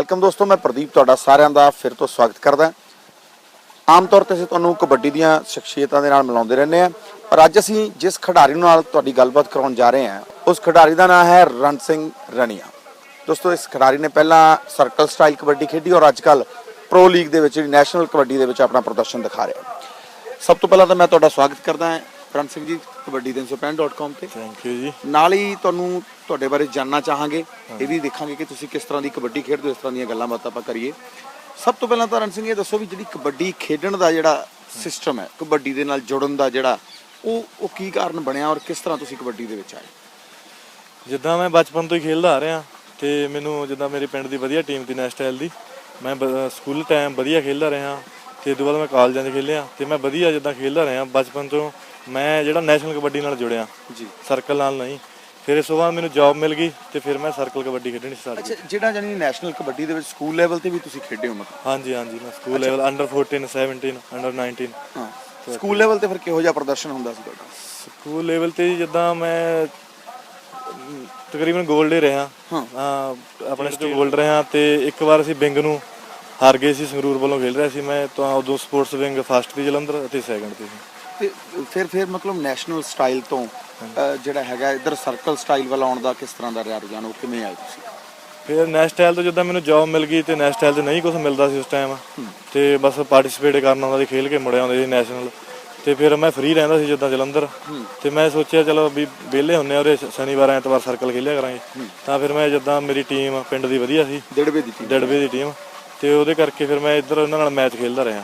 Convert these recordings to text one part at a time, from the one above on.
Welcome ਦੋਸਤੋ, ਮੈਂ ਪ੍ਰਦੀਪ ਤੁਹਾਡਾ ਸਾਰਿਆਂ ਦਾ ਫਿਰ ਤੋਂ ਸਵਾਗਤ ਕਰਦਾ ਆਮ ਤੌਰ ਤੇ ਅਸੀਂ ਤੁਹਾਨੂੰ ਕਬੱਡੀ ਦੀਆਂ ਸ਼ਖਸੀਅਤਾਂ ਦੇ ਨਾਲ ਮਿਲਾਉਂਦੇ ਰਹਿੰਦੇ ਹਾਂ, ਪਰ ਅੱਜ ਅਸੀਂ ਜਿਸ ਖਿਡਾਰੀ ਨਾਲ ਤੁਹਾਡੀ ਗੱਲਬਾਤ ਕਰਾਉਣ ਜਾ ਰਹੇ ਹਾਂ, ਉਸ ਖਿਡਾਰੀ ਦਾ ਨਾਮ ਹੈ ਰਣ ਸਿੰਘ ਰਣੀਆ। ਦੋਸਤੋ, ਇਸ ਖਿਡਾਰੀ ਨੇ ਪਹਿਲਾਂ ਸਰਕਲ ਸਟਾਈਲ ਕਬੱਡੀ ਖੇਡੀ ਔਰ ਅੱਜ ਅੱਜਕੱਲ ਪ੍ਰੋ ਲੀਗ ਦੇ ਵਿੱਚ ਜਿਹੜੀ ਨੈਸ਼ਨਲ ਕਬੱਡੀ ਦੇ ਵਿੱਚ ਆਪਣਾ ਪ੍ਰਦਰਸ਼ਨ ਦਿਖਾ ਰਿਹਾ। ਸਭ ਤੋਂ ਪਹਿਲਾਂ ਤਾਂ ਮੈਂ ਤੁਹਾਡਾ ਸਵਾਗਤ ਕਰਦਾ ਹਾਂ। ਰਣ ਸਿੰਘ ਜੀ ਕਬੱਡੀ 365.com ਤੇ। ਥੈਂਕ ਯੂ ਜੀ। ਨਾਲ ਹੀ ਤੁਹਾਨੂੰ ਤੁਹਾਡੇ ਬਾਰੇ ਜਾਨਣਾ ਚਾਹਾਂਗੇ। ਇਹ ਵੀ ਦੇਖਾਂਗੇ ਕਿ ਤੁਸੀਂ ਕਿਸ ਤਰ੍ਹਾਂ ਦੀ ਕਬੱਡੀ ਖੇਡਦੇ ਹੋ ਇਸ ਤਰ੍ਹਾਂ ਦੀਆਂ ਗੱਲਾਂ ਬਾਤਾਂ ਆਪਾਂ ਕਰੀਏ। ਸਭ ਤੋਂ ਪਹਿਲਾਂ ਤਾਂ ਰਣ ਸਿੰਘ ਇਹ ਦੱਸੋ ਵੀ ਜਿਹੜੀ ਕਬੱਡੀ ਖੇਡਣ ਦਾ ਜਿਹੜਾ ਸਿਸਟਮ ਹੈ ਕਬੱਡੀ ਦੇ ਨਾਲ ਜੁੜਨ ਦਾ ਜਿਹੜਾ ਉਹ ਉਹ ਕੀ ਕਾਰਨ ਬਣਿਆ ਔਰ ਕਿਸ ਤਰ੍ਹਾਂ ਤੁਸੀਂ ਕਬੱਡੀ ਦੇ ਵਿੱਚ ਆਏ? ਜਿੱਦਾਂ ਮੈਂ ਬਚਪਨ ਤੋਂ ਹੀ ਖੇਡਦਾ ਆ ਰਿਹਾ ਤੇ ਮੈਨੂੰ ਜਿੱਦਾਂ ਮੇਰੇ ਪਿੰਡ ਦੀ ਵਧੀਆ ਟੀਮ ਦੀ ਨੈਸ਼ਨਲ ਦੀ ਮੈਂ ਸਕੂਲ ਟਾਈਮ ਵਧੀਆ ਖੇਡਦਾ ਰਿਹਾ ਤੇ ਬਾਅਦ ਮੈਂ ਕਾਲਜਾਂ 'ਚ ਖੇਲਿਆ ਤੇ ਮੈਂ ਵਧੀਆ ਜਿੱਦਾਂ ਖੇਡਦਾ ਰਿਹਾ ਬਚਪਨ ਤੋਂ ਮੈਂ ਜਿਹੜਾ ਨੈਸ਼ਨਲ ਕਬੱਡੀ ਨਾਲ ਜੁੜਿਆ ਜੀ। ਸਰਕਲ ਨਾਲ ਨਹੀਂ। ਫਿਰ ਇਸ ਤੋਂ ਬਾਅਦ ਮੈਨੂੰ ਜੌਬ ਮਿਲ ਗਈ ਤੇ ਫਿਰ ਮੈਂ ਸਰਕਲ ਕਬੱਡੀ ਖੇਡਣੀ ਸਟਾਰਟ ਅੱਛਾ ਕੀਤੀ। ਜਿਹੜਾ ਜਾਨੀ ਨੈਸ਼ਨਲ ਕਬੱਡੀ ਦੇ ਵਿੱਚ ਸਕੂਲ ਲੈਵਲ ਤੇ ਵੀ ਤੁਸੀਂ ਖੇਡੇ ਹੋ ਮਤਲਬ? ਹਾਂਜੀ ਹਾਂਜੀ ਮੈਂ ਸਕੂਲ ਲੈਵਲ ਅੰਡਰ 14 17 ਅੰਡਰ 19 ਹਾਂ। ਸਕੂਲ ਲੈਵਲ ਤੇ ਫਿਰ ਕਿਹੋ ਜਿਹਾ ਪ੍ਰਦਰਸ਼ਨ ਹੁੰਦਾ ਸੀ ਤੁਹਾਡਾ? ਸਕੂਲ ਲੈਵਲ ਤੇ ਜਿੱਦਾਂ ਮੈਂ ਅਮ, ਤਕਰੀਬਨ 골ਡ ਹੀ ਰਿਹਾ। ਹਾਂ। ਹਾਂ ਆਪਣੇ ਸਟੇਟ 골ਡ ਰਿਹਾ ਤੇ ਇੱਕ ਵਾਰ ਅਸੀਂ ਵਿੰਗ ਨੂੰ ਹਾਰ ਗਏ ਸੀ ਸੰਗਰੂਰ ਵੱਲੋਂ ਖੇਡ ਰਿਹਾ ਸੀ। ਮੈਂ ਤਾਂ ਉਦੋਂ ਸਪੋਰਟਸ ਵਿੰਗ ਫਸਟ ਦੀ ਜਲੰਧਰ ਅਤੇ ਸੈਕੰਡ ਤੇ ਸੀ। ਤੇ ਫਿਰ ਫਿਰ ਮਤਲਬ ਨੈਸ਼ਨਲ ਸਟਾਈਲ ਤੋਂ ਜਿਹੜਾ ਹੈਗਾ ਇਧਰ ਸਰਕਲ ਸਟਾਈਲ ਵੱਲ ਆਉਣ ਦਾ ਕਿਸ ਤਰ੍ਹਾਂ ਦਾ ਰਿਹਾ ਰੁਝਾਨ ਉਹ ਕਿਵੇਂ ਆਏ ਤੁਸੀਂ? ਫਿਰ ਨੈਸ਼ਨਲ ਤੋਂ ਜਦੋਂ ਮੈਨੂੰ ਜੌਬ ਮਿਲ ਗਈ ਤੇ ਨੈਸ਼ਨਲ ਤੇ ਨਹੀਂ ਕੁਝ ਮਿਲਦਾ ਸੀ ਉਸ ਟਾਈਮ ਤੇ ਬਸ ਪਾਰਟਿਸਿਪੇਟ ਕਰਨਾ ਹੁੰਦਾ ਸੀ ਖੇਲ ਕੇ ਮੁੜ ਆਉਂਦੇ ਸੀ ਨੈਸ਼ਨਲ ਤੇ ਫਿਰ ਮੈਂ ਫ੍ਰੀ ਰਹਿੰਦਾ ਸੀ ਜਿੱਦਾਂ ਜਲੰਧਰ। ਤੇ ਮੈਂ ਸੋਚਿਆ ਚਲੋ ਵੀ ਵਿਹਲੇ ਹੁੰਨੇ ਆ ਉਹਦੇ ਸ਼ਨੀਵਾਰ ਐਤਵਾਰ ਸਰਕਲ ਖੇਲਿਆ ਕਰਾਂਗੇ। ਤਾਂ ਫਿਰ ਮੈਂ ਜਿੱਦਾਂ ਮੇਰੀ ਟੀਮ ਪਿੰਡ ਦੀ ਵਧੀਆ ਸੀ। ਡੇਢਵੇ ਦੀ ਟੀਮ ਡੜਵੇ ਦੀ ਟੀਮ ਤੇ ਉਹਦੇ ਕਰਕੇ ਫਿਰ ਮੈਂ ਇੱਧਰ ਉਹਨਾਂ ਨਾਲ ਮੈਚ ਖੇਲਦਾ ਰਿਹਾ।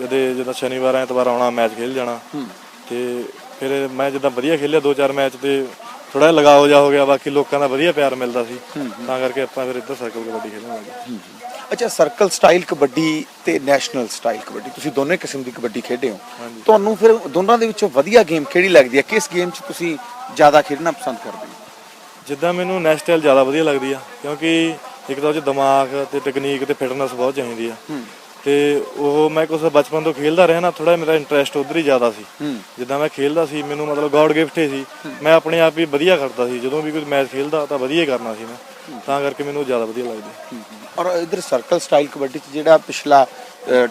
ਜਦੇ ਜਦੋਂ ਸ਼ਨੀਵਾਰ ਐਤਵਾਰ ਆਉਣਾ ਮੈਚ ਖੇਲ ਜਾਣਾ। ਤੇ ਫਿਰ ਮੈਂ ਜਿੱਦਾਂ ਵਧੀਆ ਖੇਲਿਆ ਦੋ ਚਾਰ ਮੈਚ ਤੇ ਥੋੜਾ ਲਗਾਓ ਜਾ ਹੋ ਗਿਆ ਬਾਕੀ ਲੋਕਾਂ ਦਾ ਵਧੀਆ ਪਿਆਰ ਮਿਲਦਾ ਸੀ। ਤਾਂ ਕਰਕੇ ਆਪਾਂ ਫਿਰ ਇੱਧਰ ਸਰਕਲ ਕਬੱਡੀ ਖੇਲਣ ਲੱਗੇ। ਅੱਛਾ ਸਰਕਲ ਸਟਾਈਲ ਕਬੱਡੀ ਤੇ ਨੈਸ਼ਨਲ ਸਟਾਈਲ ਕਬੱਡੀ। ਤੁਸੀਂ ਦੋਨੇ ਕਿਸਮ ਦੀ ਕਬੱਡੀ ਖੇਡੇ ਹੋ। ਤੁਹਾਨੂੰ ਫਿਰ ਦੋਨਾਂ ਦੇ ਵਿੱਚੋਂ ਵਧੀਆ ਗੇਮ ਕਿਹੜੀ ਲੱਗਦੀ ਹੈ? ਕਿਸ ਗੇਮ 'ਚ ਤੁਸੀਂ ਜ਼ਿਆਦਾ ਖੇਡਣਾ ਪਸੰਦ ਕਰਦੇ ਹੋ? ਜਿੱਦਾਂ ਮੈਨੂੰ ਨੈਸ਼ਨਲ ਜ਼ਿਆਦਾ ਵਧੀਆ ਲੱਗਦੀ ਆ ਕਿਉਂਕਿ ਇੱਕ ਤਾਂ ਉਹ 'ਚ ਦਿਮਾਗ ਤੇ ਟੈਕਨੀਕ ਤੇ ਫਿਟਨੈਸ ਬਹੁਤ ਚਾਹੀਦੀ ਆ। ਤੇ ਉਹ ਮੈਂ ਕੁਝ ਬਚਪਨ ਤੋਂ ਖੇਲਦਾ ਰਿਹਾ ਨਾ ਥੋੜਾ ਮੇਰਾ ਇੰਟਰਸਟ ਉਧਰ ਹੀ ਜ਼ਿਆਦਾ ਸੀ। ਜਿੱਦਾਂ ਮੈਂ ਖੇਲਦਾ ਸੀ ਮੈਨੂੰ ਮਤਲਬ ਗੋਡ ਗਿਫਟ ਹੀ ਸੀ। ਮੈਂ ਆਪਣੇ ਆਪ ਹੀ ਵਧੀਆ ਕਰਦਾ ਸੀ। ਜਦੋਂ ਵੀ ਕੋਈ ਮੈਚ ਖੇਲਦਾ ਤਾਂ ਵਧੀਆ ਹੀ ਕਰਨਾ ਸੀ ਮੈਂ। ਤਾਂ ਕਰਕੇ ਮੈਨੂੰ ਜ਼ਿਆਦਾ ਵਧੀਆ ਲੱਗਦੀ। ਔਰ ਇਧਰ ਸਰਕਲ ਸਟਾਈਲ ਕਬੱਡੀ 'ਚ ਜਿਹੜਾ ਪਿਛਲਾ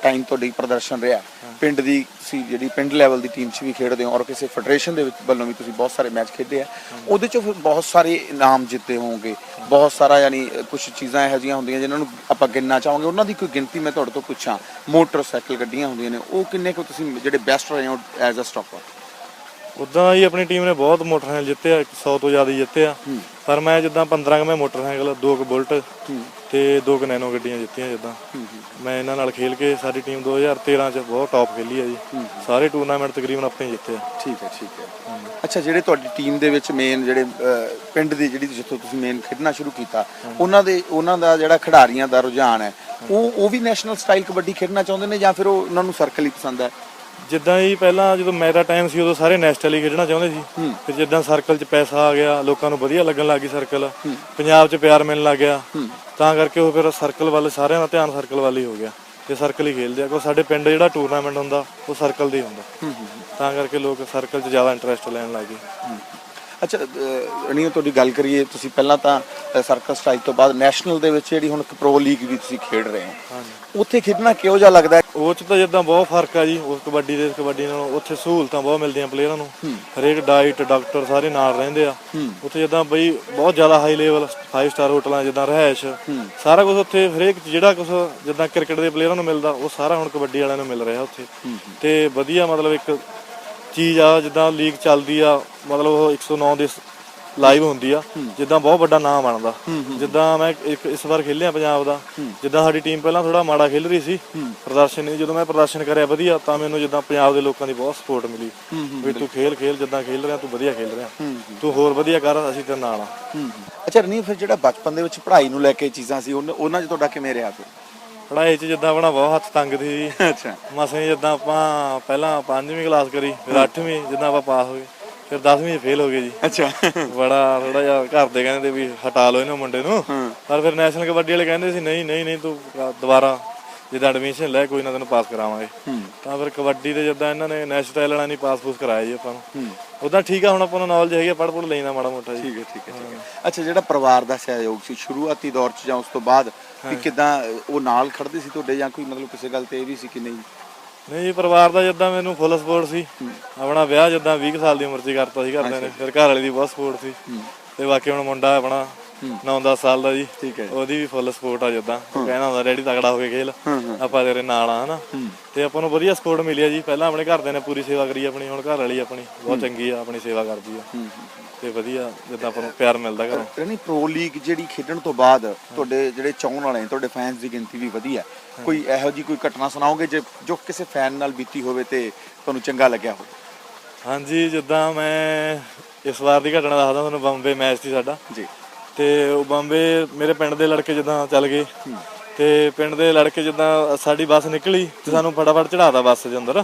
ਟਾਈਮ ਤੁਹਾਡੀ ਪ੍ਰਦਰਸ਼ਨ ਰਿਹਾ ਪਿੰਡ ਦੀ ਸੀ ਜਿਹੜੀ ਪਿੰਡ ਲੈਵਲ ਦੀ ਟੀਮ 'ਚ ਵੀ ਖੇਡਦੇ ਹੋ ਔਰ ਕਿਸੇ ਫੈਡਰੇਸ਼ਨ ਦੇ ਵਿੱਚ ਵੱਲੋਂ ਵੀ ਤੁਸੀਂ ਬਹੁਤ ਸਾਰੇ ਮੈਚ ਖੇਡੇ ਆ। ਉਹਦੇ 'ਚੋਂ ਫਿਰ ਬਹੁਤ ਸਾਰੇ ਇਨਾਮ ਜਿੱਤੇ ਹੋਵੋਗੇ। ਬਹੁਤ ਸਾਰਾ ਯਾਨੀ ਕੁਝ ਚੀਜ਼ਾਂ ਇਹੋ ਜਿਹੀਆਂ ਹੁੰਦੀਆਂ ਜਿਨ੍ਹਾਂ ਨੂੰ ਆਪਾਂ ਗਿਣਨਾ ਚਾਹਾਂਗੇ। ਉਹਨਾਂ ਦੀ ਕੋਈ ਗਿਣਤੀ ਮੈਂ ਤੁਹਾਡੇ ਤੋਂ ਪੁੱਛਾਂ। ਮੋਟਰਸਾਈਕਲ ਗੱਡੀਆਂ ਹੁੰਦੀਆਂ ਨੇ ਉਹ ਕਿੰਨੇ ਕੁ ਤੁਸੀਂ ਜਿਹੜੇ ਬੈਸਟ ਰਹੇ ਹੋ ਐਜ਼ ਅ ਸਟਾਪਰ ਉਦਾਂ ਹੀ ਆਪਣੀ ਟੀਮ ਨੇ ਬਹੁਤ ਮੋਟਰਸਾਈਕਲ ਜਿੱਤੇ ਆ 100 ਤੋਂ ਜ਼ਿਆਦਾ ਜਿੱਤੇ ਆ। ਪਰ ਮੈਂ ਜਿੱਦਾਂ 15 ਕ ਮੈਂ ਮੋਟਰਸਾਈਕਲ ਦੋ ਕ ਬੁਲਟ ਤੇ ਦੋ ਕ ਨੈਨੋ ਗੱਡੀਆਂ ਜਿੱਤੀਆਂ ਜਿੱਦਾਂ। ਮੈਂ ਇਹਨਾਂ ਨਾਲ ਖੇਲ ਕੇ ਸਾਡੀ ਟੀਮ 2013 ਚ ਬਹੁਤ ਟੌਪ ਖੇਲੀ ਆ ਜੀ। ਸਾਰੇ ਟੂਰਨਾਮੈਂਟ ਤਕਰੀਬਨ ਆਪਣੇ ਜਿੱਤੇ ਆ। ਠੀਕ ਹੈ ਠੀਕ ਹੈ। ਅੱਛਾ ਜਿਹੜੇ ਤੁਹਾਡੀ ਟੀਮ ਦੇ ਵਿੱਚ ਮੇਨ ਜਿਹੜੇ ਪਿੰਡ ਦੀ ਜਿਹੜੀ ਜਿੱਥੋਂ ਤੁਸੀਂ ਮੇਨ ਖੇਡਣਾ ਸ਼ੁਰੂ ਕੀਤਾ ਉਹਨਾਂ ਦੇ ਉਹਨਾਂ ਦਾ ਜਿਹੜਾ ਖਿਡਾਰੀਆਂ ਦਾ ਰੁਝਾਨ ਹੈ ਉਹ ਉਹ ਵੀ ਨੈਸ਼ਨਲ ਸਟਾਈਲ ਕਬੱਡੀ ਖੇਡਣਾ ਚਾਹੁੰਦੇ ਨੇ ਜਾਂ ਫਿਰ ਉਹ ਉਹਨਾਂ ਨੂੰ ਸਰਕਲ ਹੀ ਪਸੰਦ ਹੈ? ਜਿੱਦਾਂ ਹੀ ਪਹਿਲਾਂ ਜਦੋਂ ਮੇਰਾ ਟਾਈਮ ਸੀ ਉਦੋਂ ਸਾਰੇ ਨੈਸ਼ਨਲ ਹੀ ਖੇਡਣਾ ਚਾਹੁੰਦੇ ਸੀ। ਫਿਰ ਜਿੱਦਾਂ ਸਰਕਲ 'ਚ ਪੈਸਾ ਆ ਗਿਆ ਲੋਕਾਂ ਨੂੰ ਵਧੀਆ ਲੱਗਣ ਲੱਗੀ ਸਰਕਲ ਪੰਜਾਬ 'ਚ ਪਿਆਰ ਮਿਲਣ ਲੱਗ ਗਿਆ। ਤਾਂ ਕਰਕੇ ਉਹ ਫਿਰ ਸਰਕਲ ਵੱਲ ਸਾਰਿਆਂ ਦਾ ਧਿਆਨ ਸਰਕਲ ਵੱਲ ਹੀ ਹੋ ਗਿਆ। ਤੇ ਸਰਕਲ ਹੀ ਖੇਲਦੇ ਆ। ਕਿਉਂ ਸਾਡੇ ਪਿੰਡ ਜਿਹੜਾ ਟੂਰਨਾਮੈਂਟ ਹੁੰਦਾ ਉਹ ਸਰਕਲ ਦੇ ਹੀ ਹੁੰਦਾ। ਤਾਂ ਕਰਕੇ ਲੋਕ ਸਰਕਲ 'ਚ ਜ਼ਿਆਦਾ ਇੰਟਰਸਟ ਲੈਣ ਲੱਗ ਗਏ। ਅੱਛਾ ਰਣੀਓ ਤੁਹਾਡੀ ਗੱਲ ਕਰੀਏ ਤੁਸੀਂ ਪਹਿਲਾਂ ਤਾਂ ਸਰਕਲ ਸਟ੍ਰਾਈਕ ਤੋਂ ਬਾਅਦ ਨੈਸ਼ਨਲ ਦੇ ਵਿੱਚ ਜਿਹੜੀ ਹੁਣ ਪ੍ਰੋ ਲੀਗ ਵੀ ਤੁਸੀਂ ਖੇਡ ਰਹੇ ਹੋ। ਉੱਥੇ ਖੇਡਣਾ ਕਿਹੋ ਜਿਹਾ ਲੱਗਦਾ? ਉਹ ਚ ਤਾਂ ਜਿੱਦਾਂ ਬਹੁਤ ਫ਼ਰਕ ਆ ਜੀ ਉਸ ਕਬੱਡੀ ਦੇ ਕਬੱਡੀ ਨਾਲੋਂ ਉੱਥੇ ਸਹੂਲਤਾਂ ਬਹੁਤ ਮਿਲਦੀਆਂ ਪਲੇਅਰਾਂ ਨੂੰ। ਹਰੇਕ ਡਾਈਟ ਡਾਕਟਰ ਸਾਰੇ ਨਾਲ ਰਹਿੰਦੇ ਆ। ਉੱਥੇ ਜਿੱਦਾਂ ਬਈ ਬਹੁਤ ਜ਼ਿਆਦਾ ਹਾਈ ਲੈਵਲ 5 ਸਟਾਰ ਹੋਟਲਾਂ ਜਿੱਦਾਂ ਰਹਿائش ਸਾਰਾ ਕੁਝ ਉੱਥੇ ਹਰੇਕ ਜਿਹੜਾ ਕੁਝ ਜਿੱਦਾਂ ਕ੍ਰਿਕਟ ਦੇ ਪਲੇਅਰਾਂ ਨੂੰ ਮਿਲਦਾ ਉਹ ਸਾਰਾ ਹੁਣ ਕਬੱਡੀ ਵਾਲਿਆਂ ਨੂੰ ਮਿਲ ਰਿਹਾ ਉੱਥੇ। ਤੇ ਵਧੀਆ ਮਤਲਬ ਇੱਕ ਚੀਜ਼ ਆ ਜਿੱਦਾਂ ਲੀਗ ਚੱਲਦੀ ਆ ਮਤਲਬ ਉਹ 109 ਦੇ ਲਾਈਵ ਹੁੰਦੀ ਆ ਜਿੱਦਾਂ ਬਹੁਤ ਵੱਡਾ ਨਾਮ ਬਣਦਾ। ਜਿੱਦਾਂ ਮੈਂ ਇੱਕ ਇਸ ਵਾਰ ਖੇਲਿਆ ਪੰਜਾਬ ਦਾ ਜਿੱਦਾਂ ਸਾਡੀ ਟੀਮ ਪਹਿਲਾਂ ਥੋੜਾ ਮਾੜਾ ਖੇਲ ਰਹੀ ਸੀ ਪ੍ਰਦਰਸ਼ਨ ਨਹੀਂ ਜਦੋਂ ਮੈਂ ਪ੍ਰਦਰਸ਼ਨ ਕਰਿਆ ਵਧੀਆ ਤਾਂ ਮੈਨੂੰ ਜਿੱਦਾਂ ਪੰਜਾਬ ਦੇ ਲੋਕਾਂ ਦੀ ਬਹੁਤ ਸਪੋਰਟ ਮਿਲੀ। ਵੀ ਤੂੰ ਖੇਲ ਖੇਲ ਜਿੱਦਾਂ ਖੇਲ ਰਿਹਾ ਤੂੰ ਵਧੀਆ ਖੇਲ ਰਿਹਾ। ਤੂੰ ਹੋਰ ਵਧੀਆ ਕਰ ਅਸੀਂ ਤੇਰੇ ਨਾਲ ਆ। ਅੱਛਾ ਰਣੀ ਫਿਰ ਜਿਹੜਾ ਬਚਪਨ ਦੇ ਵਿੱਚ ਪੜ੍ਹਾਈ ਨੂੰ ਲੈ ਕੇ ਚੀਜ਼ਾਂ ਸੀ ਉਹਨਾਂ 'ਚ ਤੁਹਾਡਾ ਕਿਵੇਂ ਰਿਹਾ ਫਿਰ? ਪੜ੍ਹਾਈ 'ਚ ਜਿੱਦਾਂ ਆਪਣਾ ਬਹੁਤ ਹੱਥ ਤੰਗ ਸੀ। ਜੀ ਅੱਛਾ। ਮਸਾਂ ਹੀ ਜਿੱਦਾਂ ਆਪਾਂ ਪਹਿਲਾਂ 5ਵੀਂ ਕਲਾਸ ਕਰੀ ਫਿਰ 8ਵੀਂ ਜਿੱਦਾਂ ਆਪਾਂ ਪਾਸ ਹੋ ਗਏ ਫਿਰ 10ਵੀਂ 'ਚ ਫੇਲ ਹੋ ਗਏ ਜੀ। ਅੱਛਾ। ਬੜਾ ਥੋੜਾ ਜਿਹਾ ਘਰ ਦੇ ਕਹਿੰਦੇ ਵੀ ਹਟਾ ਲਓ ਇਹਨੂੰ ਮੁੰਡੇ ਨੂੰ। ਪਰ ਫਿਰ ਨੈਸ਼ਨਲ ਕਬੱਡੀ ਵਾਲੇ ਕਹਿੰਦੇ ਸੀ ਨਹੀਂ ਨਹੀਂ ਨਹੀਂ ਤੂੰ ਦੁਬਾਰਾ ਜਿੱਦਾਂ ਐਡਮਿਸ਼ਨ ਲੈ ਕੋਈ ਨਾ ਤੈਨੂੰ ਪਾਸ ਕਰਾਵਾਂਗੇ। ਤਾਂ ਫਿਰ ਕਬੱਡੀ ਦੇ ਜਿੱਦਾਂ ਇਹਨਾਂ ਨੇ ਨੈਸ਼ਨਲ ਵਾਲਿਆਂ ਨੇ ਪਾਸ ਪੂਸ ਕਰਾਇਆ ਜੀ ਆਪਾਂ ਨੂੰ। ਉਦਾਂ ਠੀਕ ਆ ਹੁਣ ਆਪਾਂ ਨੂੰ ਨੌਲੇਜ ਹੈਗੀ ਪੜ ਪੜ ਲੈਣਾ ਮਾੜਾ ਮੋਟਾ ਜੀ। ਠੀਕ ਹੈ ਠੀਕ ਹੈ ਠੀਕ ਹੈ। ਅੱਛਾ ਜਿਹੜਾ ਪਰਿਵਾਰ ਦਾ ਸਹਿਯੋਗ ਸੀ ਸ਼ੁਰੂਆਤੀ ਦੌਰ 'ਚ ਜਾਂ ਉਸ ਤੋਂ ਬਾਅਦ ਵੀ ਕਿਦਾਂ ਉਹ ਨਾਲ ਖੜਦੇ ਸੀ ਤੁਹਾਡੇ ਜਾਂ ਕੋਈ ਮਤਲਬ ਕਿਸੇ ਗੱਲ ਤੇ ਇਹ ਵੀ ਸੀ ਕਿ ਨਹੀਂ? ਨਹੀਂ ਜੀ ਪਰਿਵਾਰ ਦਾ ਜਿੱਦਾਂ ਮੈਨੂੰ ਫੁੱਲ ਸਪੋਰਟ ਸੀ। ਆਪਣਾ ਵਿਆਹ ਜਿੱਦਾਂ 20 ਕੁ ਸਾਲ ਦੀ ਉਮਰ 'ਚ ਕਰਤਾ ਸੀ ਘਰਦਿਆਂ ਨੇ। ਫਿਰ ਘਰ ਵਾਲੀ ਦੀ ਬਹੁਤ ਸਪੋਰਟ ਸੀ। ਤੇ ਬਾਕੀ ਹੁਣ ਮੁੰਡਾ ਆਪਣਾ 9-10 ਸਾਲ ਦਾ ਜੀ। ਠੀਕ ਹੈ ਉਹਦੀ ਵੀ ਫੁੱਲ ਸਪੋਰਟ ਆ ਜਿੱਦਾਂ। ਕਹਿੰਦਾ ਹੁੰਦਾ ਡੈਡੀ ਤਗੜਾ ਹੋ ਕੇ ਖੇਲ। ਆਪਾਂ ਤੇਰੇ ਨਾਲ ਆ ਹਨਾ? ਤੇ ਆਪਾਂ ਨੂੰ ਵਧੀਆ ਸਪੋਰਟ ਮਿਲੀ ਆ ਜੀ। ਪਹਿਲਾਂ ਆਪਣੇ ਘਰਦਿਆਂ ਨੇ ਪੂਰੀ ਸੇਵਾ ਕਰੀ ਆਪਣੀ ਹੁਣ ਘਰ ਵਾਲੀ ਆਪਣੀ। ਬਹੁਤ ਚੰਗੀ ਆ ਆਪਣੀ ਸੇਵਾ ਕਰਦੀ ਆ। ਤੇ ਵਧੀਆ ਜਿੱਦਾਂ ਆਪਾਂ ਨੂੰ ਪਿਆਰ ਮਿਲਦਾ ਘਰੋਂ। ਰਣੀ ਪ੍ਰੋ ਲੀਗ ਜਿਹੜੀ ਖੇਡਣ ਤੋਂ ਬਾਅਦ ਤੁਹਾਡੇ ਜਿਹੜੇ ਚਾਹਣ ਵਾਲੇ ਤੁਹਾਡੇ ਫੈਨਸ ਦੀ ਗਿਣਤੀ ਵੀ ਵਧੀ ਹੈ। ਕੋਈ ਇਹੋ ਜੀ ਕੋਈ ਘਟਨਾ ਸੁਣਾਓਗੇ ਜੇ ਜੋ ਕਿਸੇ ਫੈਨ ਨਾਲ ਬੀਤੀ ਹੋਵੇ ਤੇ ਤੁਹਾਨੂੰ ਚੰਗਾ ਲੱਗਿਆ ਹੋਵੇ? ਹਾਂਜੀ ਜਿੱਦਾਂ ਮੈਂ ਇਸ ਵਾਰ ਦੀ ਘਟਨਾ ਦੱਸਦਾ ਤੁਹਾਨੂੰ ਬੰਬੇ ਮੈਚ ਸੀ ਸਾਡਾ। ਜੀ। ਤੇ ਉਹ ਬੰਬੇ ਮੇਰੇ ਪਿੰਡ ਦੇ ਲੜਕੇ ਜਿੱਦਾਂ ਚੱਲ ਗਏ। ਤੇ ਪਿੰਡ ਦੇ ਲੜਕੇ ਜਿੱਦਾਂ ਸਾਡੀ ਬੱਸ ਨਿਕਲੀ ਤੇ ਸਾਨੂੰ ਫਟਾਫਟ ਚੜਾਤਾ ਬੱਸ ਦੇ ਅੰਦਰ।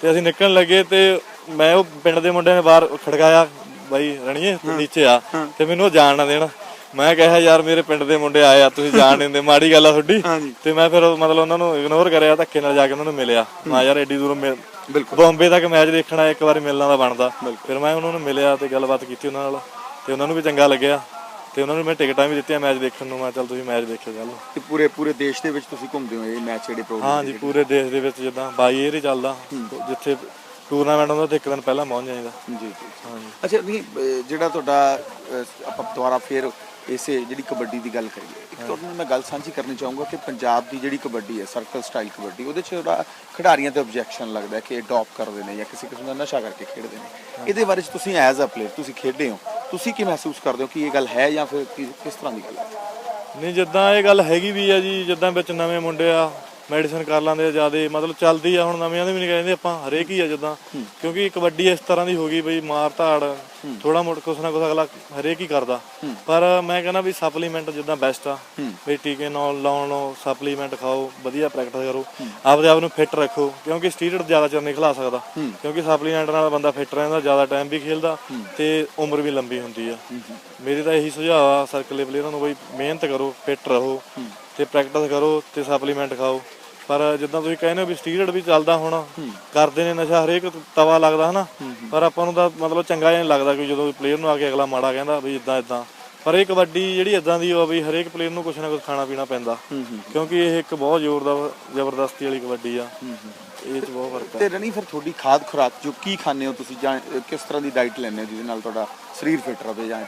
ਤੇ ਅਸੀਂ ਨਿਕਲਣ ਲੱਗੇ ਤੇ ਮੈਂ ਉਹ ਪਿੰਡ ਦੇ ਮੁੰਡਿਆਂ ਨੇ ਬਾਹਰ ਖੜਕਾਇਆ ਬਾਈ ਰਣੀਏ ਤੂੰ ਨੀਚੇ ਆ ਤੇ ਮੈਨੂੰ ਜਾਣ ਨਾ ਦੇਣ। ਮੈਂ ਕਿਹਾ ਯਾਰ ਮੇਰੇ ਪਿੰਡ ਦੇ ਮੁੰਡੇ ਆਏ ਆ ਤੁਸੀਂ ਜਾਣ ਨਹੀਂ ਦਿੰਦੇ। ਮਾੜੀ ਗੱਲ ਆ ਤੁਹਾਡੀ। ਤੇ ਮੈਂ ਫਿਰ ਮਤਲਬ ਉਹਨਾਂ ਨੂੰ ਇਗਨੋਰ ਕਰਿਆ ਧੱਕੇ ਨਾਲ ਜਾ ਕੇ ਉਹਨਾਂ ਨੂੰ ਮਿਲਿਆ। ਮੈਂ ਯਾਰ ਐਡੀ ਦੂਰੋਂ ਮਿਲ ਬਿਲਕੁਲ। ਬੰਬੇ ਤੱਕ ਮੈਚ ਦੇਖਣਾ ਇੱਕ ਵਾਰੀ ਮਿਲਣਾ ਦਾ ਬਣਦਾ। ਫਿਰ ਮੈਂ ਉਹਨਾਂ ਨੂੰ ਮਿਲਿਆ ਤੇ ਗੱਲਬਾਤ ਕੀਤੀ ਉਹਨਾਂ ਨਾਲ। ਤੇ ਉਹਨਾਂ ਨੂੰ ਵੀ ਚੰਗਾ ਲੱਗਿਆ। ਤੇ ਉਹਨਾਂ ਨੂੰ ਮੈਂ ਟਿਕਟਾਂ ਵੀ ਦਿੱਤੀਆਂ ਮੈਚ ਦੇਖਣ ਨੂੰ ਮੈਂ ਚੱਲ ਤੁਸੀਂ ਮੈਚ ਦੇਖਿਓ ਚੱਲ। ਤੇ ਪੂਰੇ ਪੂਰੇ ਦੇਸ਼ ਦੇ ਵਿੱਚ ਤੁਸੀਂ ਘੁੰਮਦੇ ਹੋ ਇਹ ਮੈਚ ਜਿਹੜੇ ਪ੍ਰੋ ਹਾਂ ਜੀ ਪੂਰੇ ਦੇਸ਼ ਦੇ ਵਿੱਚ ਜਿੱਦਾਂ ਬਾਈ ਏਅਰ ਹੀ ਚੱਲਦਾ ਜਿੱਥੇ ਟੂਰਨਾਮੈਂਟ ਹੁੰਦਾ ਤੇ ਇੱਕ ਦਿਨ ਪਹਿਲਾਂ ਪਹੁੰਚ ਜਾਈਦਾ। ਜੀ ਜੀ। ਹਾਂ ਜੀ ਅੱਛਾ ਨਹੀਂ ਜਿਹੜਾ ਤੁਹਾਡਾ ਆਪਾਂ ਦੁਬਾਰਾ ਫੇਰ ਇਸੇ ਜਿਹੜੀ ਕਬੱਡੀ ਦੀ ਗੱਲ ਕਰੀਏ। ਇੱਕ ਤੁਹਾਡੇ ਨਾਲ ਮੈਂ ਗੱਲ ਸਾਂਝੀ ਕਰਨੀ ਚਾਹੂੰਗਾ ਕਿ ਪੰਜਾਬ ਦੀ ਜਿਹੜੀ ਕਬੱਡੀ ਹੈ ਸਰਕਲ ਸਟਾਈਲ ਕਬੱਡੀ ਉਹਦੇ 'ਚ ਜਿਹੜਾ ਖਿਡਾਰੀਆਂ ਤੇ ਆਬਜੈਕਸ਼ਨ ਲੱਗਦਾ ਕਿ ਅਡਾਪਟ ਕਰਦੇ ਨੇ ਜਾਂ ਕਿਸੇ ਕਿਸਮ ਦਾ ਨਸ਼ਾ ਕਰਕੇ ਖੇਡਦੇ ਨੇ। ਇਹਦੇ ਬਾਰੇ 'ਚ ਤੁਸੀਂ ਐਜ਼ ਅ ਪਲੇਅਰ ਤੁਸੀਂ ਖੇਡੇ ਹੋ। ਤੁਸੀਂ ਕੀ ਮਹਿਸੂਸ ਕਰਦੇ ਹੋ ਕਿ ਇਹ ਗੱਲ ਹੈ ਜਾਂ ਫਿਰ ਕੀ- ਕਿਸ ਤਰ੍ਹਾਂ ਦੀ ਗੱਲ ਹੈ? ਨਹੀਂ, ਜਿੱਦਾਂ ਇਹ ਗੱਲ ਹੈਗੀ ਵੀ ਆ ਜੀ, ਜਿੱਦਾਂ ਵਿੱਚ ਨਵੇਂ ਮੁੰਡੇ ਆ ਮੈਡੀਸਨ ਕਰ ਲਾਂਦੇ ਆ ਜਿਆਦੇ ਮਤਲਬ ਚੱਲਦੀ ਆ ਹੁਣ ਨਵਿਆਂ ਦੇ ਵੀ ਨਹੀਂ ਕਹਿੰਦੇ ਆਪਾਂ ਹਰੇਕ ਹੀ ਆ ਜਿੱਦਾਂ। ਕਿਉਂਕਿ ਕਬੱਡੀ ਇਸ ਤਰ੍ਹਾਂ ਦੀ ਹੋ ਗਈ ਬਈ ਮਾਰ ਧਾੜ ਥੋੜਾ ਮੋੜ ਕੁਛ ਨਾ ਕੁਛ ਅਗਲਾ ਹਰੇਕ ਹੀ ਕਰਦਾ। ਪਰ ਮੈਂ ਕਹਿੰਦਾ ਵੀ ਸਪਲੀਮੈਂਟ ਜਿੱਦਾਂ ਬੈਸਟ ਆ। ਵੀ ਟੀਕੇ ਨਾਲ ਲਾਉਣ ਨੂੰ ਸਪਲੀਮੈਂਟ ਖਾਓ ਵਧੀਆ ਪ੍ਰੈਕਟਿਸ ਕਰੋ। ਆਪਦੇ ਆਪ ਨੂੰ ਫਿੱਟ ਰੱਖੋ ਕਿਉਂਕਿ ਸਟੀਰੋਇਡ ਜ਼ਿਆਦਾ ਚਿਰ ਨਹੀਂ ਖਿਲਾ ਸਕਦਾ। ਕਿਉਂਕਿ ਸਪਲੀਮੈਂਟ ਨਾਲ ਬੰਦਾ ਫਿੱਟ ਰਹਿੰਦਾ ਜ਼ਿਆਦਾ ਟਾਈਮ ਵੀ ਖੇਲਦਾ ਤੇ ਉਮਰ ਵੀ ਲੰਬੀ ਹੁੰਦੀ ਆ। ਮੇਰੀ ਤਾਂ ਇਹੀ ਸੁਝਾਅ ਆ ਸਰਕਲ ਪਲੇਅਰਾਂ ਨੂੰ ਬਈ ਮਿਹਨਤ ਕਰੋ ਫਿੱਟ ਰਹੋ। ਤੇ ਪ੍ਰੈਕਟਿਸ ਕਰੋ ਤੇ ਸਪਲੀਮੈਂਟ ਖਾਓ। ਪਰ ਜਿੱਦਾਂ ਤੁਸੀਂ ਕਹਿੰਦੇ ਹੋ ਵੀ ਸਟੀਰੋਇਡ ਵੀ ਚੱਲਦਾ ਹੁਣ ਕਰਦੇ ਨੇ ਨਸ਼ਾ ਹਰੇਕ ਤਵਾ ਲੱਗਦਾ ਹਨਾ। ਪਰ ਆਪਾਂ ਨੂੰ ਤਾਂ ਮਤਲਬ ਚੰਗਾ ਨਹੀਂ ਲੱਗਦਾ ਕਿ ਜਦੋਂ ਪਲੇਅਰ ਨੂੰ ਆ ਕੇ ਅਗਲਾ ਮਾੜਾ ਕਹਿੰਦਾ ਵੀ ਇਦਾਂ ਇਦਾਂ ਪਰ ਇਹ ਕਬੱਡੀ ਜਿਹੜੀ ਇਦਾਂ ਦੀ ਆ ਵੀ ਹਰੇਕ ਪਲੇਅਰ ਨੂੰ ਕੁਛ ਨਾ ਕੁਛ ਖਾਣਾ ਪੀਣਾ ਪੈਂਦਾ। ਕਿਉਂਕਿ ਇਹ ਇੱਕ ਬਹੁਤ ਜ਼ੋਰ ਦਾ ਜ਼ਬਰਦਸਤੀ ਵਾਲੀ ਕਬੱਡੀ ਆ। ਇਹ ਚ ਬਹੁਤ ਫ਼ਰਕ ਆ। ਤੇ ਰਣੀ ਫਿਰ ਤੁਹਾਡੀ ਖਾਦ ਖੁਰਾਕ ਜੋ ਕੀ ਖਾਂਦੇ ਹੋ ਤੁਸੀਂ ਜਾਂ ਕਿਸ ਤਰ੍ਹਾਂ ਦੀ ਡਾਈਟ ਲੈਂਦੇ ਹੋ ਜਿਹਦੇ ਨਾਲ ਤੁਹਾਡਾ ਸਰੀਰ ਫਿੱਟ ਰਹੇ ਜਾਂ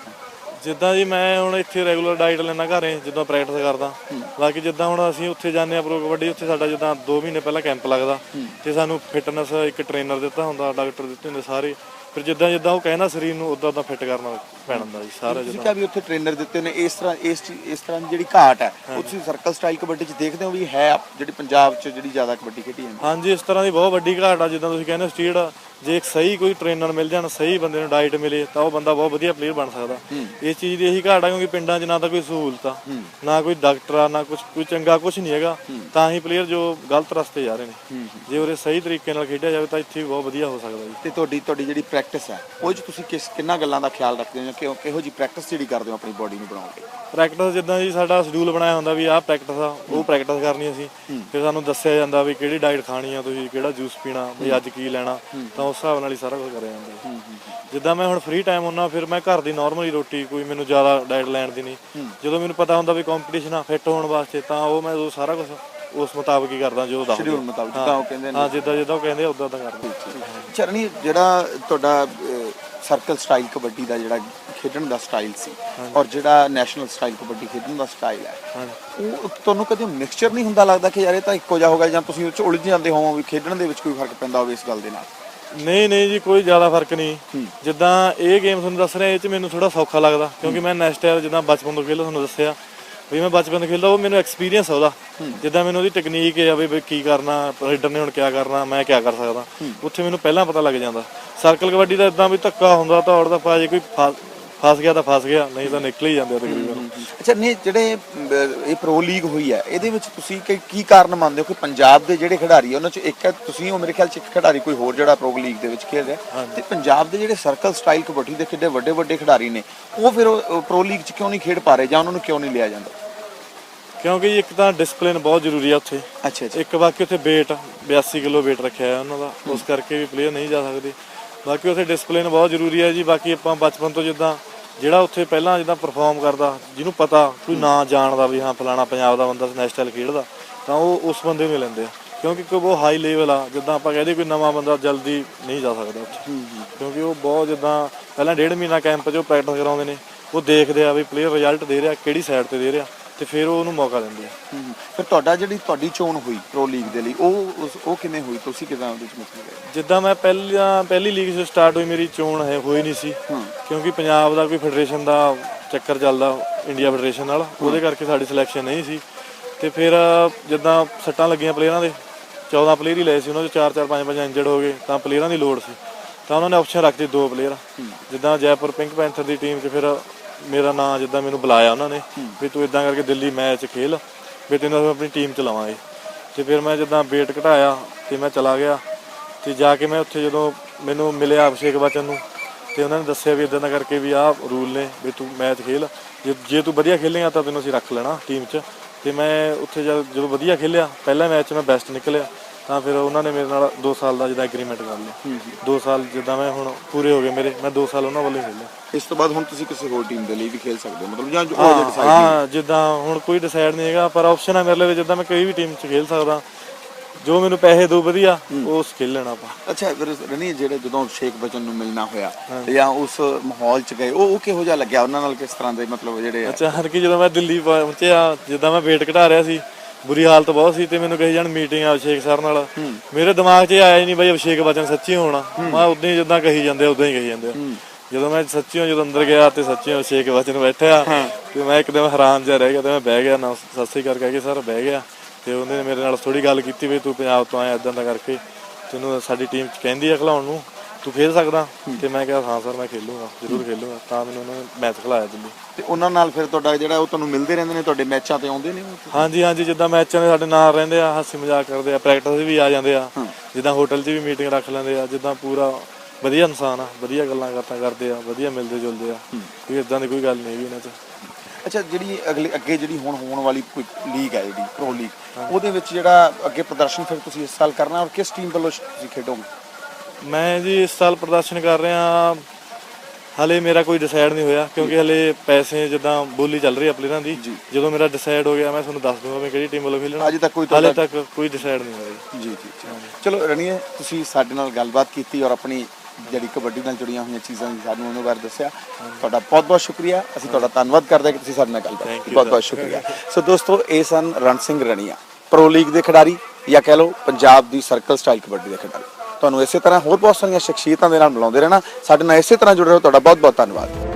ਜਿੱਦਾਂ ਜੀ ਮੈਂ ਹੁਣ ਇੱਥੇ ਰੈਗੂਲਰ ਡਾਈਟ ਲੈਣਾ ਘਰੇ ਜਿੱਦਾਂ ਪ੍ਰੈਕਟਿਸ ਕਰਦਾ। ਬਾਕੀ ਜਿੱਦਾਂ ਹੁਣ ਅਸੀਂ ਉੱਥੇ ਜਾਂਦੇ ਆ ਪ੍ਰੋ ਕਬੱਡੀ ਉੱਥੇ ਸਾਡਾ ਜਿੱਦਾਂ 2 ਮਹੀਨੇ ਪਹਿਲਾਂ ਕੈਂਪ ਲੱਗਦਾ। ਤੇ ਸਾਨੂੰ ਫਿਟਨੈਸ ਇੱਕ ਟ੍ਰੇਨਰ ਦਿੱਤਾ ਹੁੰਦਾ ਡਾਕਟਰ ਦਿੱਤੇ ਹੁੰਦੇ ਸਾਰੇ। ਫਿਰ ਜਿੱਦਾਂ ਜਿੱਦਾਂ ਉਹ ਕਹਿੰਦਾ ਸਰੀਰ ਨੂੰ ਉਦਾਂ ਉਦਾਂ ਫਿੱਟ ਕਰਨਾ ਪੈਣਾ ਹੁੰਦਾ ਜੀ ਸਾਰਾ ਜਿੱਦਾਂ। ਕਿਹਾ ਵੀ ਉੱਥੇ ਟ੍ਰੇਨਰ ਦਿੱਤੇ ਨੇ ਇਸ ਤਰ੍ਹਾਂ ਇਸ ਇਸ ਤਰ੍ਹਾਂ ਦੀ ਜਿਹੜੀ ਘਾਟ ਹੈ ਉਹ ਤੁਸੀਂ ਸਰਕਲ ਸਟਾਈਲ ਕਬੱਡੀ 'ਚ ਦੇਖਦੇ ਹੋ ਵੀ ਹੈ ਜਿਹੜੀ ਪੰਜਾਬ 'ਚ ਜਿਹੜੀ ਜ਼ਿਆਦਾ ਕਬੱਡੀ ਖੇਡੀ ਜਾਂਦੀ ਹਾਂਜੀ ਇਸ ਤਰ੍ਹਾਂ ਦੀ ਬਹੁਤ ਵੱਡੀ ਘਾਟ ਆ ਜਿੱਦਾਂ ਤੁਸੀਂ ਕਹਿੰਦੇ ਸਟੀਡ ਜੇ ਇੱਕ ਸਹੀ ਕੋਈ ਟ੍ਰੇਨਰ ਮਿਲ ਜਾਣ ਸਹੀ ਬੰਦੇ ਨੂੰ ਡਾਈਟ ਮਿਲੇ ਤਾਂ ਉਹ ਬੰਦਾ ਬਹੁਤ ਵਧੀਆ ਪਲੇਅਰ ਬਣ ਸਕਦਾ। ਇਸ ਚੀਜ਼ ਦੀ ਇਹੀ ਘਾਟ ਆ ਕਿਉਂਕਿ ਪਿੰਡਾਂ 'ਚ ਨਾ ਤਾਂ ਕੋਈ ਸਹੂਲਤ ਆ ਨਾ ਕੋਈ ਡਾਕਟਰ ਆ ਨਾ ਕੁਝ ਕੋਈ ਚੰਗਾ ਕੁਝ ਨਹੀਂ ਹੈਗਾ। ਤਾਂ ਹੀ ਪਲੇਅਰ ਜੋ ਗਲਤ ਰਸਤੇ ਜਾ ਰਹੇ ਨੇ। ਜੇ ਉਹਦੇ ਸਹੀ ਤਰੀਕੇ ਨਾਲ ਖੇਡਿਆ ਜਾਵੇ ਤਾਂ ਇੱਥੇ ਵੀ ਬਹੁਤ ਵਧੀਆ ਹੋ ਸਕਦਾ ਜੀ। ਤੇ ਤੁਹਾਡੀ ਤੁਹਾਡੀ ਜਿਹੜੀ ਪ੍ਰੈਕਟਿਸ ਹੈ ਉਹ 'ਚ ਤੁਸੀਂ ਕਿਸ ਕਿੰਨਾ ਗੱਲਾਂ ਦਾ ਖਿਆਲ ਰੱਖਦੇ ਹੋ ਜਾਂ ਕਿਹੋ ਕਿਹੋ ਜੀ ਪ੍ਰੈਕਟਿਸ ਜਿਹੜੀ ਕਰਦੇ ਹੋ ਆਪਣੀ ਬੋਡੀ ਨੂੰ ਬਣਾਉਣ ਲਈ? ਪ੍ਰੈਕਟਿਸ ਜਿੱਦਾਂ ਜੀ ਸਾਡਾ ਸ਼ਡਿਊਲ ਬਣਾਇਆ ਹੁੰਦਾ ਵੀ ਆਹ ਪ੍ਰੈਕਟਿਸ ਆ ਉਹ ਪ੍ਰੈਕਟਿਸ ਕਰਨੀ ਅਸੀਂ। ਫਿਰ ਸਾਨੂੰ ਦੱਸਿਆ ਜਾਂਦਾ ਵੀ ਕਿਹੜੀ ਡਾਈਟ ਖਾਣੀ ਆ ਤੁਸੀਂ ਕਿਹੜਾ ਜੂਸ ਪੀਣਾ ਵੀ ਅੱਜ ਕੀ ਲੈਣਾ। ਤਾਂ ਉਸ ਹਿਸਾਬ ਨਾਲ ਹੀ ਸਾਰਾ ਕੁਝ ਕਰਿਆ ਜਾਂਦਾ। ਜਿੱਦਾਂ ਮੈਂ ਹੁਣ ਫ੍ਰੀ ਟਾਈਮ ਹੁੰਦਾ ਫਿਰ ਮੈਂ ਘਰ ਦੀ ਨਾਰਮਲੀ ਰੋਟੀ ਕੋਈ ਮੈਨੂੰ ਜ਼ਿਆਦਾ ਡਾਈਟ ਲੈਣ ਦੀ ਨਹੀਂ। ਜਦੋਂ ਮੈਨੂੰ ਪਤਾ ਹੁੰਦਾ ਵੀ ਕੰਪੀਟੀਸ਼ਨ ਆ ਫਿੱਟ ਹੋਣ ਵਾਸਤੇ ਤਾਂ ਉਹ ਮੈਂ ਉਹ ਸਾਰਾ ਕੁਝ ਉਸ ਮੁਤਾਬਕ ਹੀ ਕਰਦਾ ਜੋ ਦੱਸਦੇ। ਸ਼ਡਿਊਲ ਮੁਤਾਬਕ ਜਿੱਦਾਂ ਉਹ ਕਹਿੰਦੇ ਨੇ। ਹਾਂ ਜਿੱਦਾਂ ਜਿੱਦਾਂ ਉਹ ਕਹਿੰਦੇ ਉਦਾਂ ਤਾਂ ਕਰਦਾ। ਚਰਨੀ ਜਿਹੜਾ ਤੁਹਾਡਾ ਸਰਕਲ ਸਟਾਈਲ ਕਬੱਡੀ ਦਾ ਜਿਹੜਾ ਖੇਡਣ ਦਾ ਸਟਾਈਲ ਸੀ ਔਰ ਜਿਹੜਾ ਨੈਸ਼ਨਲ ਸਟਾਈਲ ਕਬੱਡੀ ਖੇਡਣ ਦਾ ਸਟਾਈਲ ਹੈ ਉਹ ਤੁਹਾਨੂੰ ਕਦੇ ਮਿਕਸਚਰ ਨਹੀਂ ਹੁੰਦਾ ਲੱਗਦਾ ਕਿ ਯਾਰ ਇਹ ਤਾਂ ਇੱਕੋ ਜਿਹਾ ਹੋਗਾ ਜਾਂ ਤੁਸੀਂ ਉਹ ਚ ਉਲਝ ਜਾਂਦੇ ਹੋ ਵੀ ਖੇਡਣ ਦੇ ਵਿੱਚ ਕੋਈ ਫ਼ਰਕ ਪੈਂਦਾ ਹੋਵੇ ਇਸ ਗੱਲ ਦੇ ਨਾਲ? ਨਹੀਂ ਨਹੀਂ ਜੀ ਕੋਈ ਜ਼ਿਆਦਾ ਫ਼ਰਕ ਨਹੀਂ। ਜਿੱਦਾਂ ਇਹ ਗੇਮ ਤੁਹਾਨੂੰ ਦੱਸ ਰਿਹਾ ਇਹ ਚ ਮੈਨੂੰ ਥੋੜਾ ਸੌਖਾ ਲੱਗਦਾ ਕਿਉਂਕਿ ਮੈਂ ਨੈਕਸਟ ਇਅਰ ਜਿੱਦਾਂ ਬਚਪਨ ਤੋਂ ਖੇਡਦਾ ਤੁਹਾਨੂੰ ਦੱਸਿਆ ਵੀ ਮੈਂ ਬਚਪਨ ਤੋਂ ਖੇਡਦਾ ਉਹ ਮੈਨੂੰ ਐਕਸਪੀਰੀਅੰਸ ਆ ਉਹਦਾ। ਜਿੱਦਾਂ ਮੈਨੂੰ ਉਹਦੀ ਟੈਕਨੀਕ ਹੈ ਵੀ ਵੀ ਕੀ ਕਰਨਾ ਰੀਡਰ ਨੇ ਹੁਣ ਕੀ ਕਰਨਾ ਮੈਂ ਕੀ ਕਰ ਸਕਦਾ। ਉੱਥੇ ਮੈਨੂੰ ਪਹਿਲਾਂ ਪਤਾ ਲੱਗ ਜਾਂਦਾ। ਸਰਕਲ ਕਬੱਡੀ ਦਾ ਇਦਾਂ ਵੀ ਧੱਕਾ ਹੁੰਦਾ ਦੌੜ ਦਾ ਪਾ ਜੇ ਕੋਈ ਫਸ- ਗਿਆ ਤਾਂ ਫਸ ਗਿਆ ਨਹੀਂ ਤਾਂ ਨਿਕਲ ਹੀ ਜਾਂਦੇ ਆ ਤਕਰੀਬਨ। ਅੱਛਾ ਨਹੀਂ ਜਿਹੜੇ ਇਹ ਪ੍ਰੋ ਲੀਗ ਹੋਈ ਹੈ ਇਹਦੇ ਵਿੱਚ ਤੁਸੀਂ ਕੀ ਕੀ ਕਾਰਨ ਮੰਨਦੇ ਹੋ ਕਿ ਪੰਜਾਬ ਦੇ ਜਿਹੜੇ ਖਿਡਾਰੀ ਆ ਉਹਨਾਂ ਚ ਇੱਕ ਹੈ ਤੁਸੀਂ ਹੋ ਮੇਰੇ ਖਿਆਲ ਚ ਇੱਕ ਖਿਡਾਰੀ ਕੋਈ ਹੋਰ ਜਿਹੜਾ ਪ੍ਰੋ ਲੀਗ ਦੇ ਵਿੱਚ ਖੇਡ ਰਿਹਾ। ਤੇ ਪੰਜਾਬ ਦੇ ਜਿਹੜੇ ਸਰਕਲ ਸਟਾਈਲ ਕਬੱਡੀ ਦੇ ਕਿੱਡੇ ਵੱਡੇ ਵੱਡੇ ਖਿਡਾਰੀ ਨੇ ਉਹ ਫਿਰ ਪ੍ਰੋ ਲੀਗ ਚ ਕਿਉਂ ਨਹੀਂ ਖੇਡ ਪਾ ਰਹੇ ਜਾਂ ਉਹਨਾਂ ਨੂੰ ਕਿਉਂ ਨਹੀਂ ਲਿਆ ਜਾਂਦਾ? ਕਿਉਂਕਿ ਜੀ ਇੱਕ ਤਾਂ ਡਿਸਪਲਿਨ ਬਹੁਤ ਜ਼ਰੂਰੀ ਆ ਉੱਥੇ। ਅੱਛਾ ਅੱਛਾ। ਇੱਕ ਬਾਕੀ ਉੱਥੇ weight 82 ਕਿਲੋ weight ਰੱਖਿਆ ਹੈ ਉਹਨਾਂ ਦਾ ਉਸ ਕਰਕੇ ਵੀ ਪਲੇਅਰ ਨਹੀਂ ਜਾ ਸਕਦੇ। ਬਾਕੀ ਉੱਥੇ ਡਿਸਪਲਿਨ ਬਹੁਤ ਜ਼ਰੂਰੀ ਹੈ ਜੀ ਬਾਕੀ ਆਪਾਂ ਬਚਪਨ ਤੋਂ ਜਿੱਦਾਂ ਜਿਹੜਾ ਉੱਥੇ ਪਹਿਲਾਂ ਜਿੱਦਾਂ ਪਰਫਾਰਮ ਕਰਦਾ ਜਿਹਨੂੰ ਪਤਾ ਕੋਈ ਨਾਂ ਜਾਣਦਾ ਵੀ ਹਾਂ ਫਲਾਣਾ ਪੰਜਾਬ ਦਾ ਬੰਦਾ ਨੈਸ਼ਨਲ ਖੇਡਦਾ ਤਾਂ ਉਹ ਉਸ ਬੰਦੇ ਨੂੰ ਲੈਂਦੇ ਆ। ਕਿਉਂਕਿ ਕੋਈ ਉਹ ਹਾਈ ਲੈਵਲ ਆ ਜਿੱਦਾਂ ਆਪਾਂ ਕਹਦੇ ਕੋਈ ਨਵਾਂ ਬੰਦਾ ਜਲਦੀ ਨਹੀਂ ਜਾ ਸਕਦਾ ਉੱਥੇ। ਕਿਉਂਕਿ ਉਹ ਬਹੁਤ ਜਿੱਦਾਂ ਪਹਿਲਾਂ ਡੇਢ ਮਹੀਨਾ ਕੈਂਪ 'ਚ ਉਹ ਪ੍ਰੈਕਟਿਸ ਕਰਾਉਂਦੇ ਨੇ ਉਹ ਦੇਖਦੇ ਆ ਵੀ ਪਲੇਅਰ ਰਿਜ਼ਲਟ ਦੇ ਰਿਹਾ ਕਿਹੜੀ ਸਾਈਡ ਤੇ ਦੇ ਰਿਹਾ। ਤੇ ਫਿਰ ਉਹ ਉਹਨੂੰ ਮੌਕਾ ਦਿੰਦੇ ਆ। ਹਮ, ਫਿਰ ਤੁਹਾਡਾ ਜਿਹੜੀ ਤੁਹਾਡੀ ਚੋਣ ਹੋਈ ਪ੍ਰੋ ਲੀਗ ਦੇ ਲਈ ਉਹ ਉਸ- ਉਹ ਕਿਵੇਂ ਹੋਈ? ਤੁਸੀਂ ਕਿਦਾਂ ਉਹਦੇ ਵਿੱਚ ਮਤਲਬ ਗਏ ਜਿੱਦਾਂ ਮੈਂ ਪਹਿਲਾਂ ਪਹਿਲੀ ਲੀਗ 'ਚ ਸਟਾਰਟ ਹੋਈ ਮੇਰੀ ਚੋਣ ਹੈ ਹੋਈ ਨਹੀਂ ਸੀ। ਕਿਉਂਕਿ ਪੰਜਾਬ ਦਾ ਕੋਈ ਫੈਡਰੇਸ਼ਨ ਦਾ ਚੱਕਰ ਚੱਲਦਾ ਇੰਡੀਆ ਫੈਡਰੇਸ਼ਨ ਨਾਲ। ਉਹਦੇ ਕਰਕੇ ਸਾਡੀ ਸਿਲੈਕਸ਼ਨ ਨਹੀਂ ਸੀ। ਤੇ ਫਿਰ ਜਿੱਦਾਂ ਸੱਟਾਂ ਲੱਗੀਆਂ ਪਲੇਅਰਾਂ ਦੇ 14 ਪਲੇਅਰ ਹੀ ਲਏ ਸੀ। ਉਹਨਾਂ ਚੋਂ 4 4 5 5 ਇੰਜਰਡ ਹੋ ਗਏ ਤਾਂ ਪਲੇਅਰਾਂ ਦੀ ਲੋੜ ਸੀ। ਤਾਂ ਉਹਨਾਂ ਨੇ ਆਪਸ਼ਨ ਰੱਖਤੀ ਦੋ ਪਲੇਅਰ ਜਿੱਦਾਂ ਜੈਪੁਰ ਪਿੰਕ ਪੈਂਥਰ ਦੀ ਟੀਮ 'ਚ ਫਿਰ ਮੇਰਾ ਨਾਂ ਜਿੱਦਾਂ ਮੈਨੂੰ ਬੁਲਾਇਆ ਉਹਨਾਂ ਨੇ ਵੀ ਤੂੰ ਇਦਾਂ ਕਰਕੇ ਦਿੱਲੀ ਮੈਚ ਖੇਲ ਵੀ ਤੈਨੂੰ ਆਪਣੀ ਟੀਮ 'ਚ ਲਵਾਂਗੇ ਤੇ ਫਿਰ ਮੈਂ ਜਿੱਦਾਂ weight ਘਟਾਇਆ ਤੇ ਮੈਂ ਚਲਾ ਗਿਆ। ਤੇ ਜਾ ਕੇ ਮੈਂ ਉੱਥੇ ਜਦੋਂ ਮੈਨੂੰ ਮਿਲਿਆ ਅਭਿਸ਼ੇਕ ਬਚਨ ਨੂੰ ਤੇ ਉਹਨਾਂ ਨੇ ਦੱਸਿਆ ਵੀ ਇਦਾਂ ਦਾ ਕਰਕੇ ਵੀ ਆਹ ਰੂਲ ਨੇ ਵੀ ਤੂੰ ਮੈਚ ਖੇਲ। ਜੇ ਜੇ ਤੂੰ ਵਧੀਆ ਖੇਲੇਗਾ ਤਾਂ ਤੈਨੂੰ ਅਸੀਂ ਰੱਖ ਲੈਣਾ ਟੀਮ 'ਚ। ਤੇ ਮੈਂ ਉੱਥੇ ਜਦ ਵਧੀਆ ਖੇਲਿਆ ਪਹਿਲਾ ਮੈਚ ਮੈਂ ਬੈਸਟ ਨਿਕਲਿਆ। ਤਾਂ ਫਿਰ ਉਹਨਾਂ ਨੇ ਮੇਰੇ ਨਾਲ 2 ਸਾਲ ਦਾ ਜਿੱਦਾਂ ਐਗਰੀਮੈਂਟ ਕਰ ਲਿਆ। 2 ਸਾਲ ਜਿੱਦਾਂ ਮੈਂ ਹੁਣ ਪੂਰੇ ਹੋ ਗਏ ਮੇਰੇ ਮੈਂ 2 ਸਾਲ ਉਹਨਾਂ ਵੱਲੋਂ ਖੇਲਿਆ। ਇਸ ਤੋਂ ਬਾਅਦ ਹੁਣ ਤੁਸੀਂ ਕਿਸੇ ਹੋਰ ਟੀਮ ਦੇ ਲਈ ਵੀ ਖੇਲ ਸਕਦੇ ਹੋ? ਮਤਲਬ ਜਾਂ ਉਹ ਡਿਸਾਈਡ ਹਾਂ ਜਿੱਦਾਂ ਹੁਣ ਕੋਈ ਡਿਸਾਈਡ ਨਹੀਂ ਹੈਗਾ ਪਰ ਆਪਸ਼ਨ ਹੈ ਮੇਰੇ ਲਈ ਜਿੱਦਾਂ ਮੈਂ ਕੋਈ ਵੀ ਟੀਮ 'ਚ ਖੇਲ ਸਕਦਾ ਜੋ ਮੈਨੂੰ ਪੈਸੇ ਦੋ ਵਧੀਆ ਉਸ ਖੇਲ ਲੈਣਾ ਆਪਾਂ। ਅੱਛਾ ਫਿਰ ਰਣੀ ਜਿਹੜੇ ਜਦੋਂ ਸ਼ੇਖ ਬਚਨ ਨੂੰ ਮਿਲਣਾ ਹੋਇਆ ਜਾਂ ਉਸ ਮਾਹੌਲ ਚ ਗਏ ਉਹ ਉਹ ਕਿਹੋ ਜਿਹਾ ਲੱਗਿਆ? ਉਹਨਾਂ ਨਾਲ ਕਿਸ ਤਰ੍ਹਾਂ ਦੇ ਮਤਲਬ ਜਿਹੜੇ ਅਚਾਨਕ ਹੀ ਜਦੋਂ ਮੈਂ ਦਿੱਲੀ ਪਹੁੰਚਿਆ ਜਿੱਦਾਂ ਮੈਂ weight ਘਟਾ ਰਿਹਾ ਸੀ ਬੁਰੀ ਹਾਲਤ ਬਹੁਤ ਸੀ ਤੇ ਮੈਨੂੰ ਕਹੀ ਜਾਣ ਮੀਟਿੰਗ ਆ ਅਭਿਸ਼ੇਕ ਸਰ ਨਾਲ। ਮੇਰੇ ਦਿਮਾਗ 'ਚ ਇਹ ਆਇਆ ਹੀ ਨਹੀਂ ਬਈ ਅਭਿਸ਼ੇਕ ਬਚਨ ਸੱਚੀ ਹੋਣਾ। ਮੈਂ ਉਦਾਂ ਹੀ ਜਿੱਦਾਂ ਕਹੀ ਜਾਂਦੇ ਉਦਾਂ ਹੀ ਕਹੀ ਜਾਂਦੇ ਆ। ਜਦੋਂ ਮੈਂ ਸੱਚੀਓ ਜਦੋਂ ਅੰਦਰ ਗਿਆ ਤੇ ਸੱਚੀਓ ਅਭਿਸ਼ੇਕ ਬਚਨ ਬੈਠਿਆ ਤੇ ਮੈਂ ਇੱਕਦਮ ਹੈਰਾਨ ਜਿਹਾ ਰਹਿ ਗਿਆ ਤੇ ਮੈਂ ਬਹਿ ਗਿਆ ਨਾ ਸਤਿ ਸ੍ਰੀ ਅਕਾਲ ਕਹਿ ਕੇ ਸਰ ਬਹਿ ਗਿਆ। ਤੇ ਉਹਨੇ ਮੇਰੇ ਨਾਲ ਥੋੜੀ ਗੱਲ ਕੀਤੀ ਵੀ ਤੂੰ ਪੰਜਾਬ ਤੋਂ ਆਇਆ ਇਦਾਂ ਦਾ ਕਰਕੇ। ਤੈਨੂੰ ਸਾਡੀ ਟੀਮ 'ਚ ਕਹਿੰਦੀ ਆ ਖਿਲਾਉਣ ਨੂੰ। ਤੂੰ ਖੇਲ ਸਕਦਾ? ਤੇ ਮੈਂ ਕਿਹਾ ਹਾਂ ਸਰ ਮੈਂ ਖੇਲੂੰਗਾ ਜ਼ਰੂਰ ਖੇਲੂੰਗਾ ਤਾਂ ਮੈਨੂੰ ਉਹਨਾਂ ਨੇ ਮੈਚ ਖਿਲਾਇਆ ਦਿੱਲੀ। ਤੇ ਉਹਨਾਂ ਨਾਲ ਫਿਰ ਤੁਹਾਡਾ ਜਿਹੜਾ ਉਹ ਤੁਹਾਨੂੰ ਮਿਲਦੇ ਰਹਿੰਦੇ ਨੇ ਤੁਹਾਡੇ ਮੈਚਾਂ ਤੇ ਆਉਂਦੇ ਨੇ ਉਹ? ਹਾਂਜੀ ਹਾਂਜੀ ਜਿੱਦਾਂ ਮੈਚਾਂ ਦੇ ਸਾਡੇ ਨਾਲ ਰਹਿੰਦੇ ਆ ਹਾਸੀ ਮਜ਼ਾਕ ਕਰਦੇ ਆ ਪ੍ਰੈਕਟਿਸ ਵੀ ਆ ਜਾਂਦੇ ਆ। ਜਿੱਦਾਂ ਹੋਟਲ 'ਚ ਵੀ ਮੀਟਿੰਗ ਰੱਖ ਲੈਂਦੇ ਆ ਜਿੱਦਾਂ ਪੂਰਾ ਵਧੀਆ ਇਨਸਾਨ ਆ ਵਧੀਆ ਗੱਲਾਂ ਬਾਤਾਂ ਕਰਦੇ ਆ ਵਧੀਆ ਮਿਲਦੇ ਜੁਲਦੇ ਆ। ਕੋਈ ਇਦਾਂ ਦੀ ਕੋਈ ਗੱਲ ਨਹੀਂ ਹੈਗੀ ਇਹਨਾਂ 'ਚ। ਅੱਛਾ ਜਿਹੜੀ ਅਗਲੇ ਅੱਗੇ ਜਿਹੜੀ ਹੁਣ ਹੋਣ ਵਾਲੀ ਕੋਈ ਲੀਗ ਹੈ ਜਿਹੜੀ ਪ੍ਰੋ ਲੀਗ ਉਹਦੇ ਵਿੱਚ ਜਿਹੜਾ ਅੱਗੇ ਪ੍ਰਦਰਸ਼ਨ ਫਿਰ ਤੁਸੀਂ ਇਸ ਸਾਲ ਕਰਨਾ ਔਰ ਕਿਸ ਟੀਮ ਵੱਲੋਂ ਤੁਸੀਂ ਖੇਡੋਗੇ? ਮੈਂ ਜੀ ਇਸ ਸਾਲ ਪ੍ਰਦਰਸ਼ਨ ਕਰ ਰਿਹਾ ਹਲੇ ਮੇਰਾ ਕੋਈ ਡਿਸਾਈਡ ਨਹੀਂ ਹੋਇਆ ਕਿਉਂਕਿ ਹਲੇ ਪੈਸੇ ਜਿੱਦਾਂ ਬੋਲੀ ਚੱਲ ਰਹੀ ਆ ਪਲੇਅਰਾਂ ਦੀ ਜਦੋਂ ਮੇਰਾ ਡਿਸਾਈਡ ਹੋ ਗਿਆ ਮੈਂ ਤੁਹਾਨੂੰ ਦੱਸ ਦੂੰਗਾ ਮੈਂ ਕਿਹੜੀ ਟੀਮ ਵੱਲੋਂ ਖੇਲਣਾ। ਅਜੇ ਤੱਕ ਕੋਈ ਹਲੇ ਤੁਹਾਡਾ ਤੱਕ ਕੋਈ ਡਿਸਾਈਡ ਨਹੀਂ ਹੋਇਆ ਜੀ। ਜੀ ਜੀ ਜੀ। ਚਲੋ ਰਣੀਏ ਤੁਸੀਂ ਸਾਡੇ ਨਾਲ ਗੱਲਬਾਤ ਕੀਤੀ ਔਰ ਆਪਣੀ ਜਿਹੜੀ ਕਬੱਡੀ ਨਾਲ ਜੁੜੀਆਂ ਹੋਈਆਂ ਚੀਜ਼ਾਂ ਦੀ ਸਾਨੂੰ ਉਹਨਾਂ ਬਾਰੇ ਦੱਸਿਆ। ਤੁਹਾਡਾ ਬਹੁਤ ਬਹੁਤ ਸ਼ੁਕਰੀਆ। ਅਸੀਂ ਤੁਹਾਡਾ ਧੰਨਵਾਦ ਕਰਦੇ ਹਾਂ ਕਿ ਤੁਸੀਂ ਸਾਡੇ ਨਾਲ ਗੱਲਬਾਤ Thank ਕੀਤੀ। you, ਬਹੁਤ ਬਹੁਤ ਸ਼ੁਕਰੀਆ। ਸੋ ਦੋਸਤੋ ਇਹ ਸਨ ਰਣ ਸਿੰਘ ਰਣੀਆ। ਪ੍ਰੋ ਲੀਗ ਦੇ ਖਿਡਾਰੀ ਜਾਂ ਕਹਿ ਲਓ ਪੰਜਾਬ ਦੀ ਸਰਕਲ ਸਟਾਈਲ ਕਬੱਡੀ ਦੇ ਖਿਡਾਰੀ। ਤੁਹਾਨੂੰ ਇਸੇ ਤਰ੍ਹਾਂ ਹੋਰ ਬਹੁਤ ਸਾਰੀਆਂ ਸ਼ਖਸੀਅਤਾਂ ਦੇ ਨਾਲ ਮਿਲਾਉਂਦੇ ਰਹਿਣਾ। ਸਾਡੇ ਨਾਲ ਇਸੇ ਤਰ੍ਹਾਂ ਜੁੜੇ ਰਹੋ। ਤੁਹਾਡਾ ਬਹੁਤ ਬਹੁਤ ਧੰਨਵਾਦ।